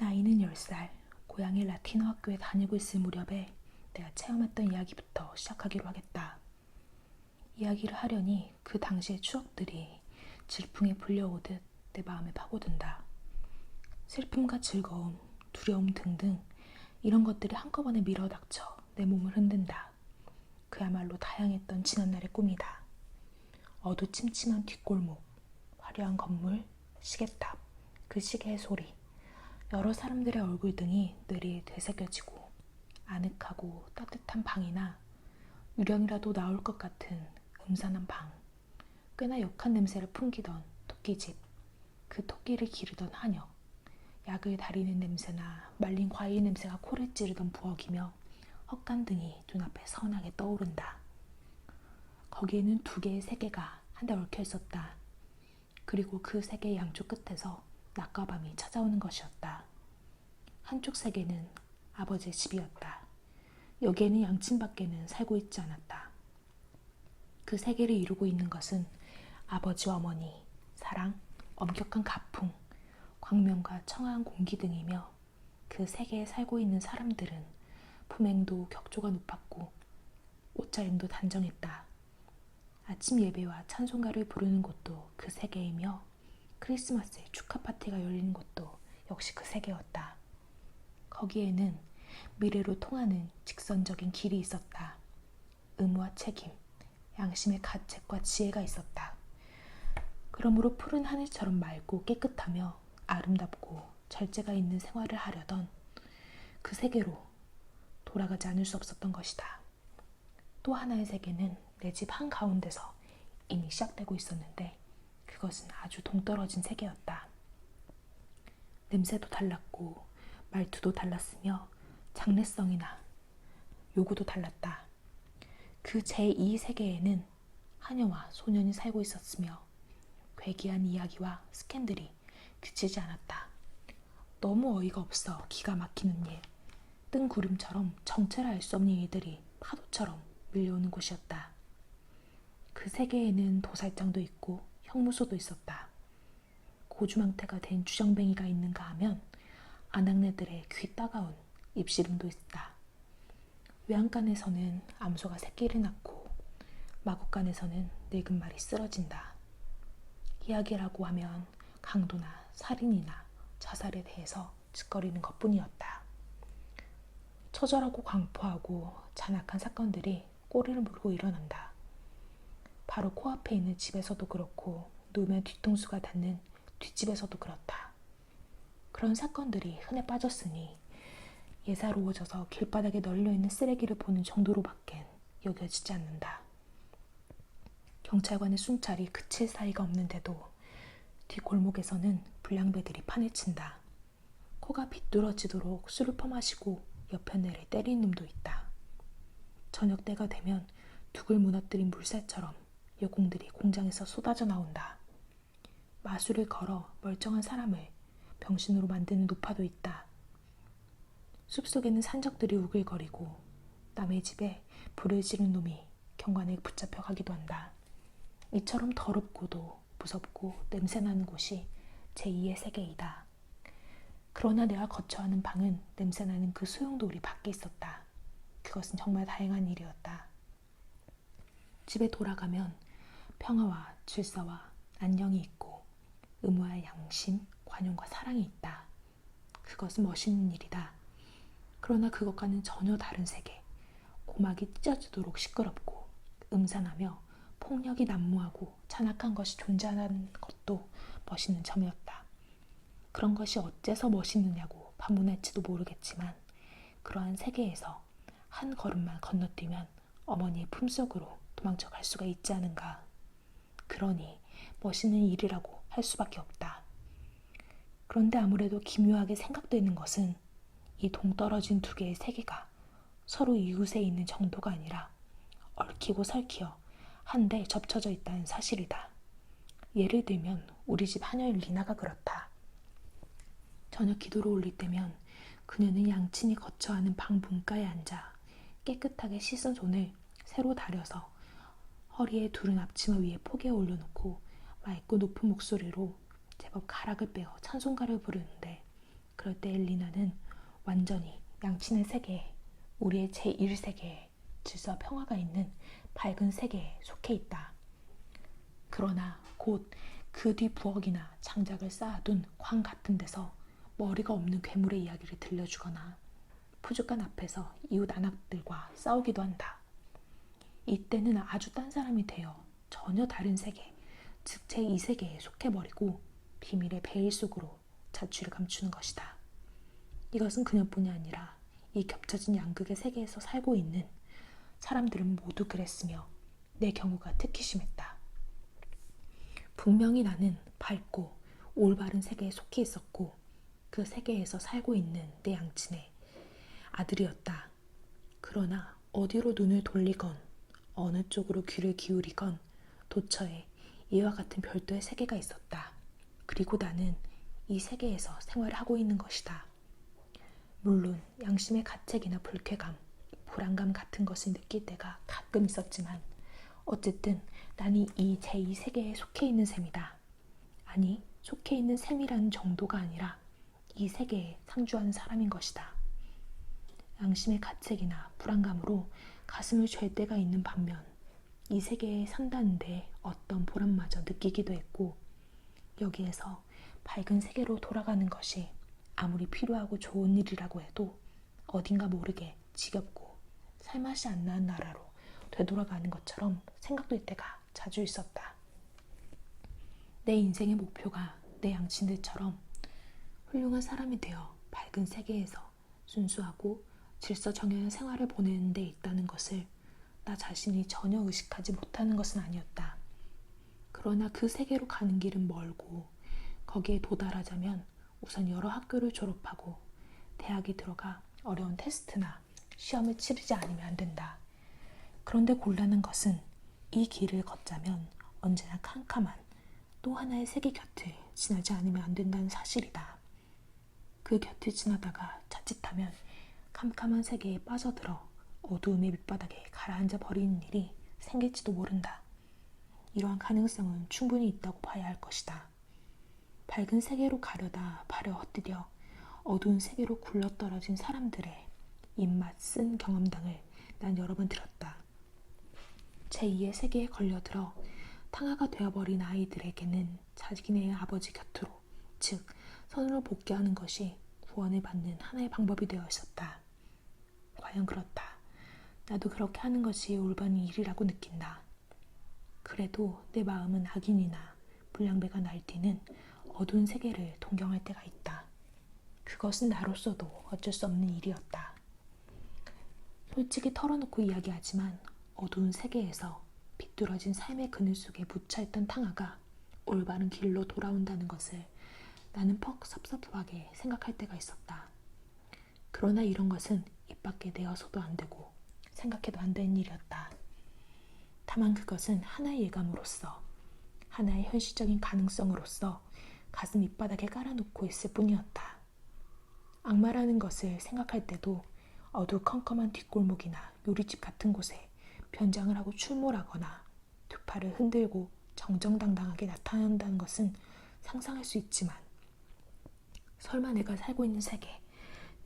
나이는 10살, 고향의 라틴어 학교에 다니고 있을 무렵에 내가 체험했던 이야기부터 시작하기로 하겠다. 이야기를 하려니 그 당시의 추억들이 질풍에 불려오듯 내 마음에 파고든다. 슬픔과 즐거움, 두려움 등등 이런 것들이 한꺼번에 밀어닥쳐 내 몸을 흔든다. 그야말로 다양했던 지난날의 꿈이다. 어두침침한 뒷골목, 화려한 건물, 시계탑, 그 시계의 소리, 여러 사람들의 얼굴 등이 늘이 되새겨지고 아늑하고 따뜻한 방이나 유령이라도 나올 것 같은 음산한 방, 꽤나 역한 냄새를 풍기던 토끼집, 그 토끼를 기르던 하녀, 약을 다리는 냄새나 말린 과일 냄새가 코를 찌르던 부엌이며 헛간 등이 눈앞에 선하게 떠오른다. 거기에는 두 개의 세계가 한데 얽혀 있었다. 그리고 그 세계의 양쪽 끝에서 낮과 밤이 찾아오는 것이었다. 한쪽 세계는 아버지의 집이었다. 여기에는 양친밖에는 살고 있지 않았다. 그 세계를 이루고 있는 것은 아버지와 어머니, 사랑, 엄격한 가풍, 광명과 청아한 공기 등이며 그 세계에 살고 있는 사람들은 품행도 격조가 높았고 옷차림도 단정했다. 아침 예배와 찬송가를 부르는 곳도 그 세계이며 크리스마스의 축하 파티가 열리는 곳도 역시 그 세계였다. 거기에는 미래로 통하는 직선적인 길이 있었다. 의무와 책임, 양심의 가책과 지혜가 있었다. 그러므로 푸른 하늘처럼 맑고 깨끗하며 아름답고 절제가 있는 생활을 하려던 그 세계로 돌아가지 않을 수 없었던 것이다. 또 하나의 세계는 내 집 한가운데서 이미 시작되고 있었는데 그것은 아주 동떨어진 세계였다. 냄새도 달랐고 말투도 달랐으며 장래성이나 요구도 달랐다. 그 제2 세계에는 하녀와 소년이 살고 있었으며 괴기한 이야기와 스캔들이 그치지 않았다. 너무 어이가 없어 기가 막히는 일, 뜬 구름처럼 정체를 알 수 없는 일들이 파도처럼 밀려오는 곳이었다. 그 세계에는 도살장도 있고 형무소도 있었다. 고주망태가 된 주정뱅이가 있는가 하면 아낙네들의 귀 따가운 입시름도 있다. 외양간에서는 암소가 새끼를 낳고 마곡간에서는 늙은 말이 쓰러진다. 이야기라고 하면 강도나 살인이나 자살에 대해서 짓거리는 것뿐이었다. 처절하고 광포하고 잔악한 사건들이 꼬리를 물고 일어난다. 바로 코앞에 있는 집에서도 그렇고 누우면 뒤통수가 닿는 뒷집에서도 그렇다. 그런 사건들이 흔해 빠졌으니 예사로워져서 길바닥에 널려있는 쓰레기를 보는 정도로밖엔 여겨지지 않는다. 경찰관의 순찰이 그칠 사이가 없는데도 뒷골목에서는 불량배들이 판을 친다. 코가 비뚤어지도록 술을 퍼마시고 옆편내를 때린 놈도 있다. 저녁 때가 되면 둑을 무너뜨린 물새처럼 여공들이 공장에서 쏟아져 나온다. 마술을 걸어 멀쩡한 사람을 병신으로 만드는 노파도 있다. 숲속에는 산적들이 우글거리고 남의 집에 불을 지른 놈이 경관에 붙잡혀 가기도 한다. 이처럼 더럽고도 무섭고 냄새나는 곳이 제2의 세계이다. 그러나 내가 거처하는 방은 냄새나는 그 소용돌이 밖에 있었다. 그것은 정말 다행한 일이었다. 집에 돌아가면 평화와 질서와 안녕이 있고 의무와 양심, 관용과 사랑이 있다. 그것은 멋있는 일이다. 그러나 그것과는 전혀 다른 세계. 고막이 찢어지도록 시끄럽고 음산하며 폭력이 난무하고 잔악한 것이 존재하는 것도 멋있는 점이었다. 그런 것이 어째서 멋있느냐고 반문할지도 모르겠지만 그러한 세계에서 한 걸음만 건너뛰면 어머니의 품속으로 도망쳐 갈 수가 있지 않은가. 그러니 멋있는 일이라고 할 수밖에 없다. 그런데 아무래도 기묘하게 생각되는 것은 이 동떨어진 두 개의 세계가 서로 이웃에 있는 정도가 아니라 얽히고 설키어 한데 접쳐져 있다는 사실이다. 예를 들면 우리 집 하녀의 리나가 그렇다. 저녁 기도를 올릴 때면 그녀는 양친이 거처하는 방 문가에 앉아 깨끗하게 씻은 손을 새로 다려서 허리에 두른 앞치마 위에 포개 올려놓고 맑고 높은 목소리로 제법 가락을 빼어 찬송가를 부르는데 그럴 때 엘리나는 완전히 양친의 세계에 우리의 제1세계에 질서와 평화가 있는 밝은 세계에 속해 있다. 그러나 곧 그 뒤 부엌이나 장작을 쌓아둔 광 같은 데서 머리가 없는 괴물의 이야기를 들려주거나 푸죽간 앞에서 이웃 안악들과 싸우기도 한다. 이때는 아주 딴 사람이 되어 전혀 다른 세계, 즉 제2세계에 속해버리고 비밀의 베일 속으로 자취를 감추는 것이다. 이것은 그녀뿐이 아니라 이 겹쳐진 양극의 세계에서 살고 있는 사람들은 모두 그랬으며 내 경우가 특히 심했다. 분명히 나는 밝고 올바른 세계에 속해 있었고 그 세계에서 살고 있는 내 양친의 아들이었다. 그러나 어디로 눈을 돌리건 어느 쪽으로 귀를 기울이건 도처에 이와 같은 별도의 세계가 있었다. 그리고 나는 이 세계에서 생활을 하고 있는 것이다. 물론 양심의 가책이나 불쾌감, 불안감 같은 것을 느낄 때가 가끔 있었지만 어쨌든 나는 이 제2 세계에 속해 있는 셈이다. 아니, 속해 있는 셈이라는 정도가 아니라 이 세계에 상주하는 사람인 것이다. 양심의 가책이나 불안감으로 가슴을 죄 때가 있는 반면 이 세계에 산다는데 어떤 보람마저 느끼기도 했고 여기에서 밝은 세계로 돌아가는 것이 아무리 필요하고 좋은 일이라고 해도 어딘가 모르게 지겹고 살맛이 안 나는 나라로 되돌아가는 것처럼 생각될 때가 자주 있었다. 내 인생의 목표가 내 양친들처럼 훌륭한 사람이 되어 밝은 세계에서 순수하고 질서 정연한 생활을 보내는 데 있다는 것을 나 자신이 전혀 의식하지 못하는 것은 아니었다. 그러나 그 세계로 가는 길은 멀고 거기에 도달하자면 우선 여러 학교를 졸업하고 대학에 들어가 어려운 테스트나 시험을 치르지 않으면 안 된다. 그런데 곤란한 것은 이 길을 걷자면 언제나 캄캄한 또 하나의 세계 곁을 지나지 않으면 안 된다는 사실이다. 그 곁을 지나다가 자칫하면 캄캄한 세계에 빠져들어 어두움의 밑바닥에 가라앉아 버리는 일이 생길지도 모른다. 이러한 가능성은 충분히 있다고 봐야 할 것이다. 밝은 세계로 가려다 발을 헛디뎌 어두운 세계로 굴러떨어진 사람들의 입맛 쓴 경험담을 난 여러 번 들었다. 제2의 세계에 걸려들어 탕화가 되어버린 아이들에게는 자기네 아버지 곁으로, 즉 선으로 복귀하는 것이 구원을 받는 하나의 방법이 되어 있었다. 과연 그렇다. 나도 그렇게 하는 것이 올바른 일이라고 느낀다. 그래도 내 마음은 악인이나 불량배가 날뛰는 어두운 세계를 동경할 때가 있다. 그것은 나로서도 어쩔 수 없는 일이었다. 솔직히 털어놓고 이야기하지만 어두운 세계에서 비뚤어진 삶의 그늘 속에 묻혀있던 탕아가 올바른 길로 돌아온다는 것을 나는 퍽 섭섭하게 생각할 때가 있었다. 그러나 이런 것은 입 밖에 내어서도 안 되고 생각해도 안 되는 일이었다. 다만 그것은 하나의 예감으로서 하나의 현실적인 가능성으로서 가슴 밑바닥에 깔아놓고 있을 뿐이었다. 악마라는 것을 생각할 때도 어두컴컴한 뒷골목이나 요리집 같은 곳에 변장을 하고 출몰하거나 두 팔을 흔들고 정정당당하게 나타난다는 것은 상상할 수 있지만 설마 내가 살고 있는 세계,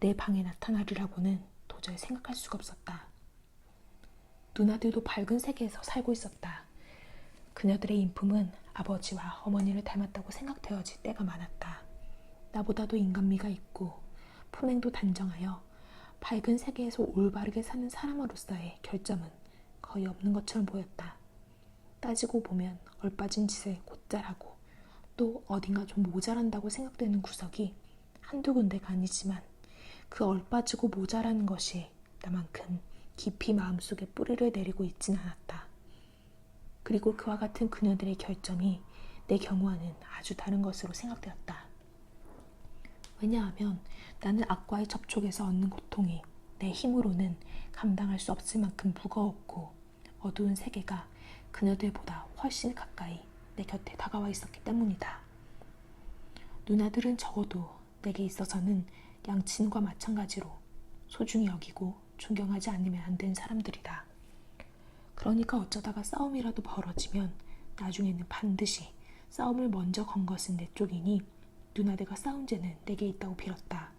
내 방에 나타나리라고는 도저히 생각할 수가 없었다. 누나들도 밝은 세계에서 살고 있었다. 그녀들의 인품은 아버지와 어머니를 닮았다고 생각되어질 때가 많았다. 나보다도 인간미가 있고 품행도 단정하여 밝은 세계에서 올바르게 사는 사람으로서의 결점은 거의 없는 것처럼 보였다. 따지고 보면 얼빠진 짓에 곧잘하고 또 어딘가 좀 모자란다고 생각되는 구석이 한두 군데가 아니지만 그 얼빠지고 모자라는 것이 나만큼 깊이 마음속에 뿌리를 내리고 있진 않았다. 그리고 그와 같은 그녀들의 결점이 내 경우와는 아주 다른 것으로 생각되었다. 왜냐하면 나는 악과의 접촉에서 얻는 고통이 내 힘으로는 감당할 수 없을 만큼 무거웠고 어두운 세계가 그녀들보다 훨씬 가까이 내 곁에 다가와 있었기 때문이다. 누나들은 적어도 내게 있어서는 양친과 마찬가지로 소중히 여기고 존경하지 않으면 안 되는 사람들이다. 그러니까 어쩌다가 싸움이라도 벌어지면 나중에는 반드시 싸움을 먼저 건 것은 내 쪽이니 누나들과 싸운 죄는 내게 있다고 빌었다.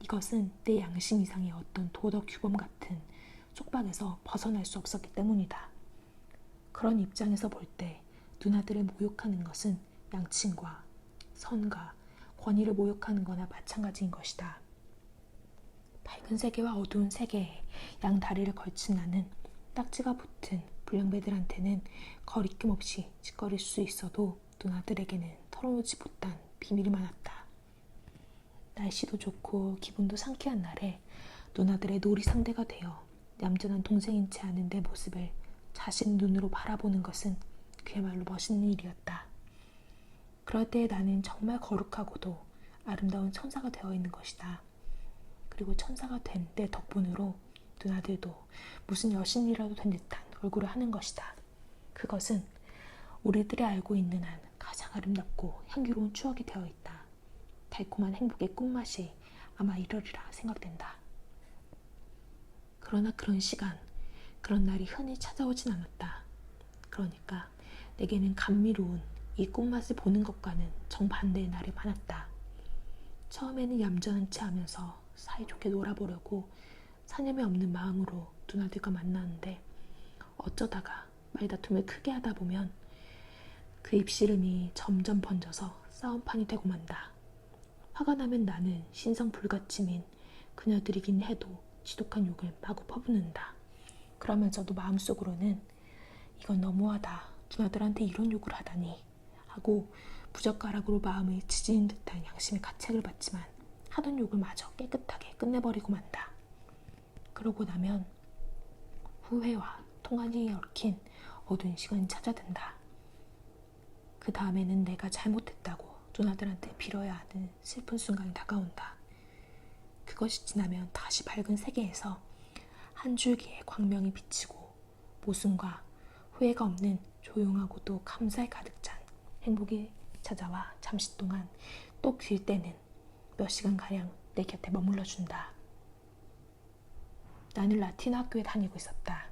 이것은 내 양심 이상의 어떤 도덕 규범 같은 속박에서 벗어날 수 없었기 때문이다. 그런 입장에서 볼 때 누나들을 모욕하는 것은 양친과 선과 권위를 모욕하는 거나 마찬가지인 것이다. 밝은 세계와 어두운 세계에 양 다리를 걸친 나는 딱지가 붙은 불량배들한테는 거리낌 없이 짓거릴 수 있어도 누나들에게는 털어놓지 못한 비밀이 많았다. 날씨도 좋고 기분도 상쾌한 날에 누나들의 놀이 상대가 되어 얌전한 동생인 채 하는 내 모습을 자신 눈으로 바라보는 것은 그야말로 멋있는 일이었다. 그럴 때 나는 정말 거룩하고도 아름다운 천사가 되어 있는 것이다. 그리고 천사가 된 내 덕분으로 누나들도 무슨 여신이라도 된 듯한 얼굴을 하는 것이다. 그것은 우리들이 알고 있는 한 가장 아름답고 향기로운 추억이 되어 있다. 달콤한 행복의 끝맛이 아마 이러리라 생각된다. 그러나 그런 시간, 그런 날이 흔히 찾아오진 않았다. 그러니까 내게는 감미로운 이 꽃맛을 보는 것과는 정반대의 날이 많았다. 처음에는 얌전한 체 하면서 사이좋게 놀아보려고 사념이 없는 마음으로 누나들과 만나는데 어쩌다가 말다툼을 크게 하다 보면 그 입씨름이 점점 번져서 싸움판이 되고 만다. 화가 나면 나는 신성 불가침인 그녀들이긴 해도 지독한 욕을 마구 퍼붓는다. 그러면서도 마음속으로는 이건 너무하다. 누나들한테 이런 욕을 하다니 하고 부젓가락으로 마음을 지지는 듯한 양심의 가책을 받지만 하던 욕을 마저 깨끗하게 끝내버리고 만다. 그러고 나면 후회와 통안이 얽힌 어두운 시간이 찾아든다. 그 다음에는 내가 잘못했다고 누나들한테 빌어야 하는 슬픈 순간이 다가온다. 그것이 지나면 다시 밝은 세계에서 한 줄기의 광명이 비치고 모순과 후회가 없는 조용하고도 감사에 가득 찬 행복이 찾아와 잠시 동안 또 길 때는 몇 시간가량 내 곁에 머물러 준다. 나는 라틴 학교에 다니고 있었다.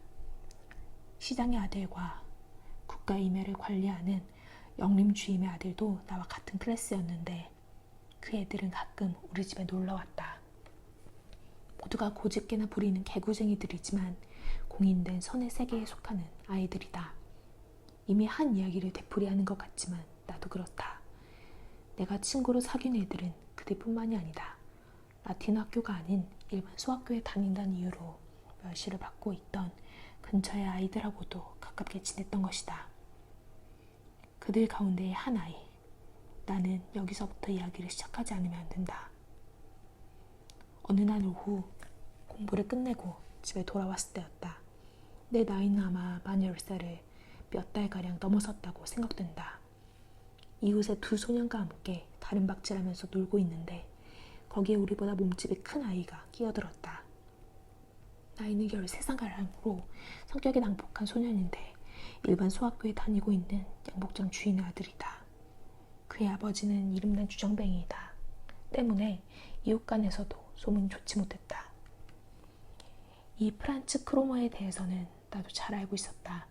시장의 아들과 국가 임회를 관리하는 영림 주임의 아들도 나와 같은 클래스였는데 그 애들은 가끔 우리 집에 놀러 왔다. 모두가 고집게나 부리는 개구쟁이들이지만 공인된 선의 세계에 속하는 아이들이다. 이미 한 이야기를 되풀이하는 것 같지만 나도 그렇다. 내가 친구로 사귄 애들은 그들뿐만이 아니다. 라틴 학교가 아닌 일반 소학교에 다닌다는 이유로 멸시를 받고 있던 근처의 아이들하고도 가깝게 지냈던 것이다. 그들 가운데의 한 아이. 나는 여기서부터 이야기를 시작하지 않으면 안 된다. 어느 날 오후 공부를 끝내고 집에 돌아왔을 때였다. 내 나이는 아마 만 10살을 몇 달가량 넘어섰다고 생각된다. 이웃의 두 소년과 함께 다른 박질하면서 놀고 있는데 거기에 우리보다 몸집이 큰 아이가 끼어들었다. 나이는 13살가량으로 성격이 낭폭한 소년인데 일반 소학교에 다니고 있는 양복장 주인의 아들이다. 그의 아버지는 이름난 주정뱅이이다. 때문에 이웃 간에서도 소문이 좋지 못했다. 이 프란츠 크로머에 대해서는 나도 잘 알고 있었다.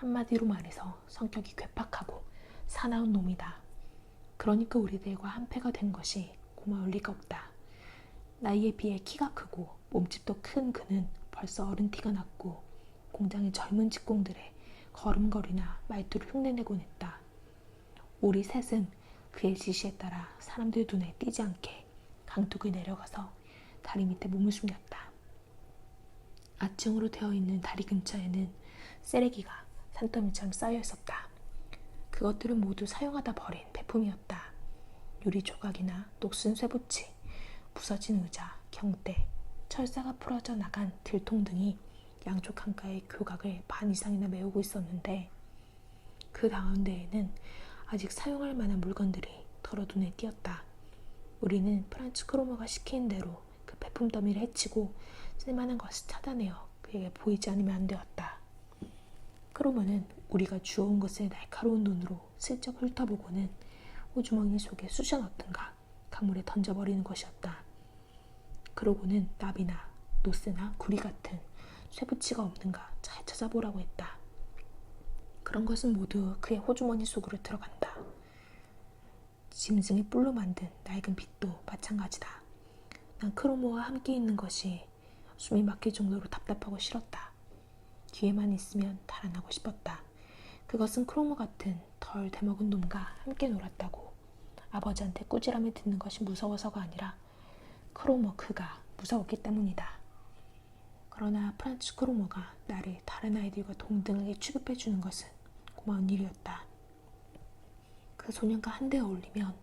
한마디로 말해서 성격이 괴팍하고 사나운 놈이다. 그러니까 우리들과 한패가 된 것이 고마울 리가 없다. 나이에 비해 키가 크고 몸집도 큰 그는 벌써 어른 티가 났고 공장의 젊은 직공들의 걸음걸이나 말투를 흉내내곤 했다. 우리 셋은 그의 지시에 따라 사람들 눈에 띄지 않게 강둑을 내려가서 다리 밑에 몸을 숨겼다. 아층으로 되어 있는 다리 근처에는 쓰레기가 산더미처럼 쌓여 있었다. 그것들은 모두 사용하다 버린 배품이었다. 유리 조각이나 녹슨 쇠붙이, 부서진 의자, 경대, 철사가 풀어져 나간 들통 등이 양쪽 한가의 교각을 반 이상이나 메우고 있었는데 그 가운데에는 아직 사용할 만한 물건들이 덜어 눈에 띄었다. 우리는 프란츠 크로머가 시킨 대로 그 배품 더미를 해치고 쓸만한 것을 찾아내어 그에게 보이지 않으면 안 되었다. 크로머는 우리가 주워온 것을 날카로운 눈으로 슬쩍 훑어보고는 호주머니 속에 쑤셔 넣든가 강물에 던져버리는 것이었다. 그러고는 나비나 노스나 구리 같은 쇠붙이가 없는가 잘 찾아보라고 했다. 그런 것은 모두 그의 호주머니 속으로 들어간다. 짐승의 뿔로 만든 낡은 빗도 마찬가지다. 난 크로모와 함께 있는 것이 숨이 막힐 정도로 답답하고 싫었다. 기회만 있으면 달아나고 싶었다. 그것은 크로모 같은 덜 대먹은 놈과 함께 놀았다고. 아버지한테 꾸지람을 듣는 것이 무서워서가 아니라 크로모 그가 무서웠기 때문이다. 그러나 프란츠 크로모가 나를 다른 아이들과 동등하게 취급해 주는 것은 고마운 일이었다. 그 소년과 한데 어울리면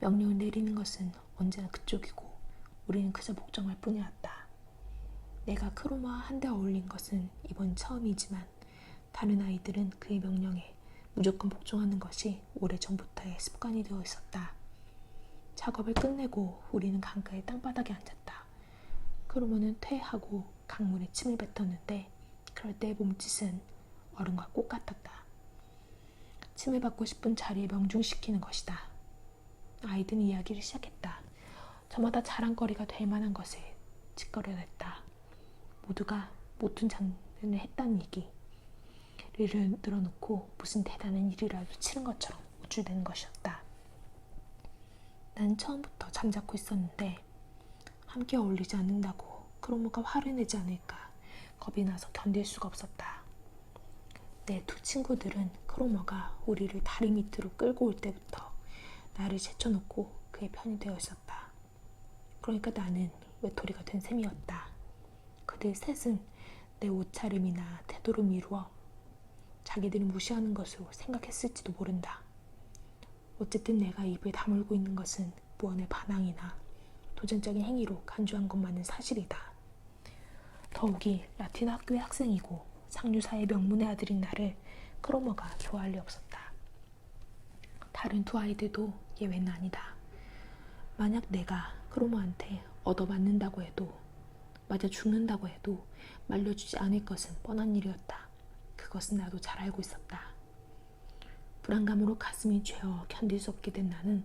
명령을 내리는 것은 언제나 그쪽이고 우리는 그저 복종할 뿐이었다. 내가 크로모와 한데 어울린 것은 이번 처음이지만 다른 아이들은 그의 명령에 무조건 복종하는 것이 오래전부터의 습관이 되어 있었다. 작업을 끝내고 우리는 강가의 땅바닥에 앉았다. 크로모는 퇴하고 강물에 침을 뱉었는데 그럴 때의 몸짓은 어른과 꽃 같았다. 침을 받고 싶은 자리에 명중시키는 것이다. 아이들은 이야기를 시작했다. 저마다 자랑거리가 될 만한 것을 짓거려냈다. 모두가 모든 장난을 했다는 얘기를 늘어놓고 무슨 대단한 일이라도 치는 것처럼 우쭐대는 것이었다. 난 처음부터 잠자코 있었는데 함께 어울리지 않는다고 크로모가 화를 내지 않을까 겁이 나서 견딜 수가 없었다. 내 두 친구들은 크로모가 우리를 다리 밑으로 끌고 올 때부터 나를 제쳐놓고 그의 편이 되어 있었다. 그러니까 나는 외톨이가 된 셈이었다. 그들 셋은 내 옷차림이나 태도를 미루어 자기들을 무시하는 것으로 생각했을지도 모른다. 어쨌든 내가 입을 다물고 있는 것은 무언의 반항이나 도전적인 행위로 간주한 것만은 사실이다. 더욱이 라틴어 학교의 학생이고 상류사의 명문의 아들인 나를 크로머가 좋아할 리 없었다. 다른 두 아이들도 예외는 아니다. 만약 내가 크로머한테 얻어맞는다고 해도 맞아 죽는다고 해도 말려주지 않을 것은 뻔한 일이었다. 그것은 나도 잘 알고 있었다. 불안감으로 가슴이 죄어 견딜 수 없게 된 나는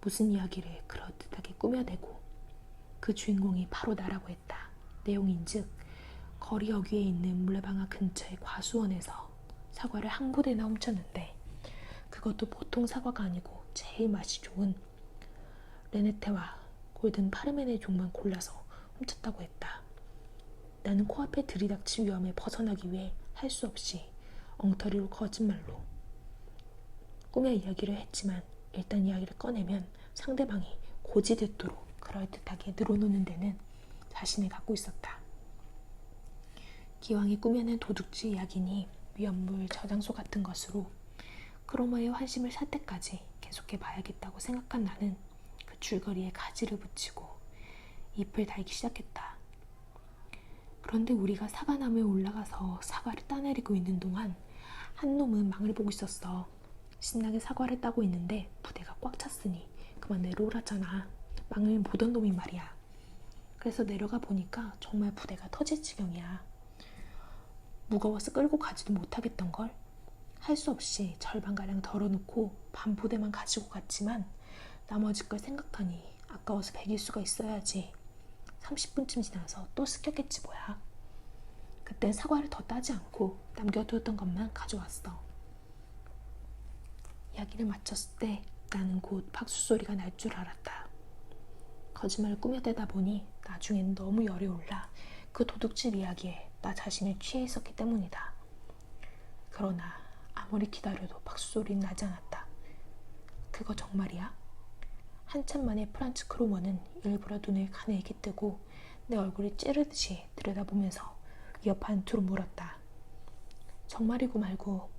무슨 이야기를 그럴듯하게 꾸며대고 그 주인공이 바로 나라고 했다. 내용인즉 거리 어귀에 있는 물레방아 근처의 과수원에서 사과를 한 부대나 훔쳤는데 그것도 보통 사과가 아니고 제일 맛이 좋은 레네테와 골든 파르멘의 종만 골라서 훔쳤다고 했다. 나는 코앞에 들이닥칠 위험에 벗어나기 위해 할 수 없이 엉터리로 거짓말로 꿈의 이야기를 했지만 일단 이야기를 꺼내면 상대방이 고지됐도록 그럴듯하게 늘어놓는 데는 자신을 갖고 있었다. 기왕이 꾸며낸 도둑질 이야기니 위험물 저장소 같은 것으로 크로머의 환심을 살 때까지 계속해 봐야겠다고 생각한 나는 그 줄거리에 가지를 붙이고 잎을 달기 시작했다. 그런데 우리가 사과나무에 올라가서 사과를 따내리고 있는 동안 한 놈은 망을 보고 있었어. 신나게 사과를 따고 있는데 부대가 꽉 찼으니 그만 내려오라잖아. 망을 보던 놈이 말이야. 그래서 내려가 보니까 정말 부대가 터질 지경이야. 무거워서 끌고 가지도 못하겠던 걸. 할 수 없이 절반가량 덜어놓고 반 부대만 가지고 갔지만 나머지 걸 생각하니 아까워서 배길 수가 있어야지. 30분쯤 지나서 또 습격했지 뭐야. 그땐 사과를 더 따지 않고 남겨두었던 것만 가져왔어. 이야기를 마쳤을 때 나는 곧 박수 소리가 날 줄 알았다. 거짓말을 꾸며대다 보니 나중엔 너무 열이 올라 그 도둑질 이야기에 나 자신을 취해 있었기 때문이다. 그러나 아무리 기다려도 박수 소리는 나지 않았다. 그거 정말이야? 한참 만에 프란츠 크로머는 일부러 눈을 가늘게 뜨고 내 얼굴을 찌르듯이 들여다보면서 위협한 투로 물었다. 정말이고 말고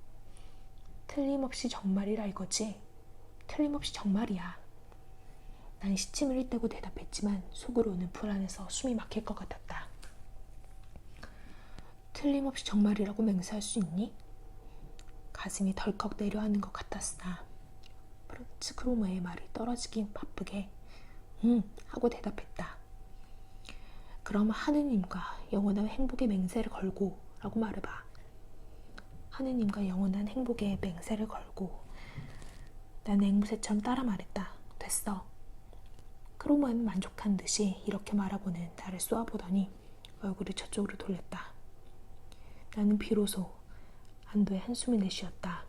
틀림없이 정말이라 이거지? 틀림없이 정말이야. 난 시침을 잇대고 대답했지만 속으로는 불안해서 숨이 막힐 것 같았다. 틀림없이 정말이라고 맹세할 수 있니? 가슴이 덜컥 내려앉는 것 같았으나 프란츠 크로머의 말이 떨어지긴 바쁘게 응 하고 대답했다. 그럼 하느님과 영원한 행복의 맹세를 걸고 라고 말해봐. 하느님과 영원한 행복의 맹세를 걸고 나는 앵무새처럼 따라 말했다. 됐어. 크로머는 만족한 듯이 이렇게 말하고는 나를 쏘아보더니 얼굴을 저쪽으로 돌렸다. 나는 비로소 안도의 한숨을 내쉬었다.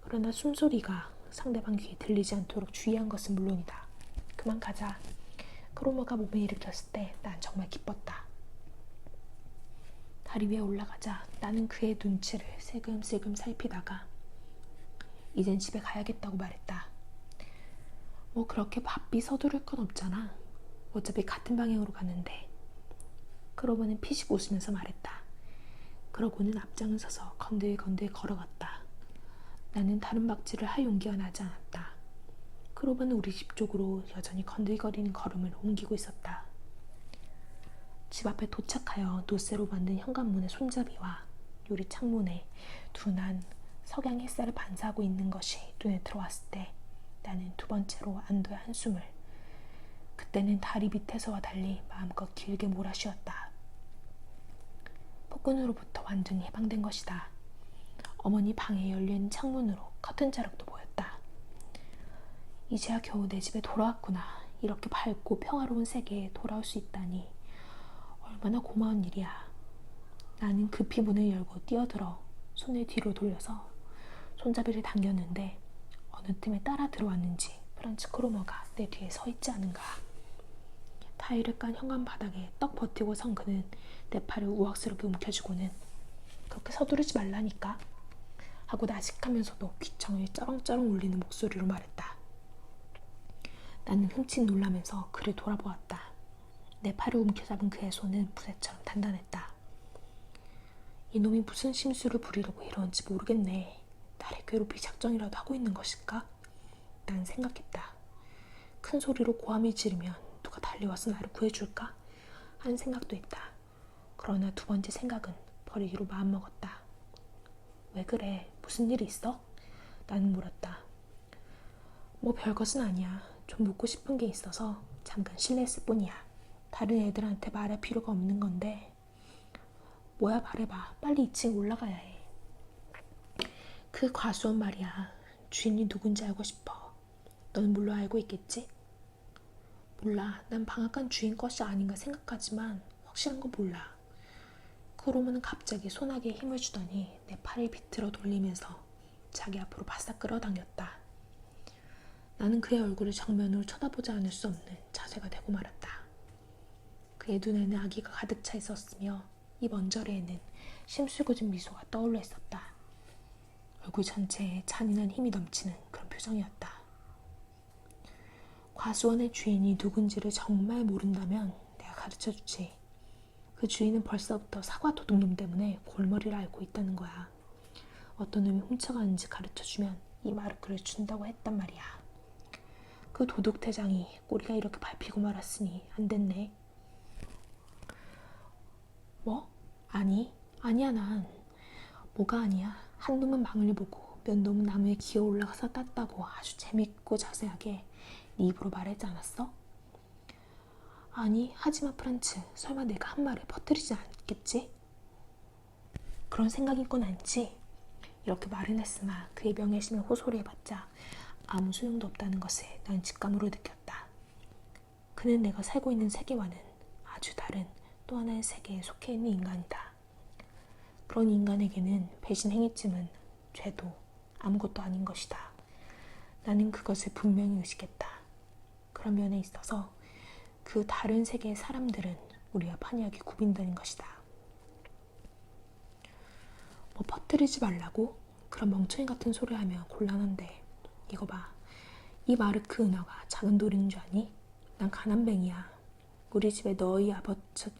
그러나 숨소리가 상대방 귀에 들리지 않도록 주의한 것은 물론이다. 그만 가자. 크로머가 몸을 일으켰을 때 난 정말 기뻤다. 다리 위에 올라가자 나는 그의 눈치를 슬금슬금 살피다가 이젠 집에 가야겠다고 말했다. 뭐 그렇게 바삐 서두를 건 없잖아. 어차피 같은 방향으로 가는데. 크로버는 피식 웃으면서 말했다. 그러고는 앞장을 서서 건들건들 걸어갔다. 나는 다른 박질을 할 용기가 나지 않았다. 크로버는 우리 집 쪽으로 여전히 건들거리는 걸음을 옮기고 있었다. 집 앞에 도착하여 노쇠로 만든 현관문의 손잡이와 유리 창문에 둔한 석양 햇살을 반사하고 있는 것이 눈에 들어왔을 때 나는 두 번째로 안도의 한숨을 그때는 다리 밑에서와 달리 마음껏 길게 몰아쉬었다. 폭군으로부터 완전히 해방된 것이다. 어머니 방에 열린 창문으로 커튼 자락도 보였다. 이제야 겨우 내 집에 돌아왔구나. 이렇게 밝고 평화로운 세계에 돌아올 수 있다니 얼마나 고마운 일이야. 나는 급히 문을 열고 뛰어들어 손을 뒤로 돌려서 손잡이를 당겼는데 어느 틈에 따라 들어왔는지 프란츠 크로머가 내 뒤에 서 있지 않은가. 타일을 깐 현관 바닥에 떡 버티고 선 그는 내 팔을 우악스럽게 움켜쥐고는 그렇게 서두르지 말라니까 하고 나식하면서도 귀청을 쩌렁쩌렁 울리는 목소리로 말했다. 나는 흠칫 놀라면서 그를 돌아보았다. 내 팔을 움켜잡은 그의 손은 부대처럼 단단했다. 이놈이 무슨 심수를 부리려고 이러는지 모르겠네. 나를 괴롭히 작정이라도 하고 있는 것일까? 난 생각했다. 큰 소리로 고함을 지르면 누가 달려와서 나를 구해줄까? 하는 생각도 했다. 그러나 두 번째 생각은 버리기로 마음먹었다. 왜 그래? 무슨 일이 있어? 나는 물었다. 뭐 별것은 아니야. 좀 묻고 싶은 게 있어서 잠깐 실례했을 뿐이야. 다른 애들한테 말할 필요가 없는 건데. 뭐야 말해봐. 빨리 2층 올라가야 해. 그 과수원 말이야. 주인이 누군지 알고 싶어. 넌 물론 알고 있겠지? 몰라. 난 방앗간 주인 것이 아닌가 생각하지만 확실한 건 몰라. 크로무는 갑자기 소나기에 힘을 주더니 내 팔을 비틀어 돌리면서 자기 앞으로 바싹 끌어당겼다. 나는 그의 얼굴을 정면으로 쳐다보지 않을 수 없는 자세가 되고 말았다. 그의 눈에는 아기가 가득 차 있었으며 입 언저리에는 심술궂은 미소가 떠올라 있었다. 얼굴 전체에 잔인한 힘이 넘치는 그런 표정이었다. 과수원의 주인이 누군지를 정말 모른다면 내가 가르쳐 주지. 그 주인은 벌써부터 사과 도둑놈 때문에 골머리를 앓고 있다는 거야. 어떤 놈이 훔쳐가는지 가르쳐 주면 이 마르크를 준다고 했단 말이야. 그 도둑 대장이 꼬리가 이렇게 밟히고 말았으니 안 됐네. 뭐? 아니, 아니야 난. 뭐가 아니야. 한 놈은 망을 보고 몇 놈은 나무에 기어 올라가서 땄다고 아주 재밌고 자세하게 네 입으로 말하지 않았어? 아니, 하지마 프란츠. 설마 내가 한 말을 퍼뜨리지 않겠지? 그런 생각인 건 아니지. 이렇게 말은 했으나 그의 명예심을 호소리해봤자 아무 소용도 없다는 것을 난 직감으로 느꼈다. 그는 내가 살고 있는 세계와는 아주 다른 또 하나의 세계에 속해 있는 인간이다. 그런 인간에게는 배신 행위쯤은 죄도 아무것도 아닌 것이다. 나는 그것을 분명히 의식했다. 그런 면에 있어서 그 다른 세계의 사람들은 우리와 판이하게 구빈되는 것이다. 뭐 퍼뜨리지 말라고? 그런 멍청이 같은 소리 하면 곤란한데 이거 봐. 이 마르크 은하가 작은 돌인 줄 아니? 난 가난뱅이야. 우리 집에 너희 아버지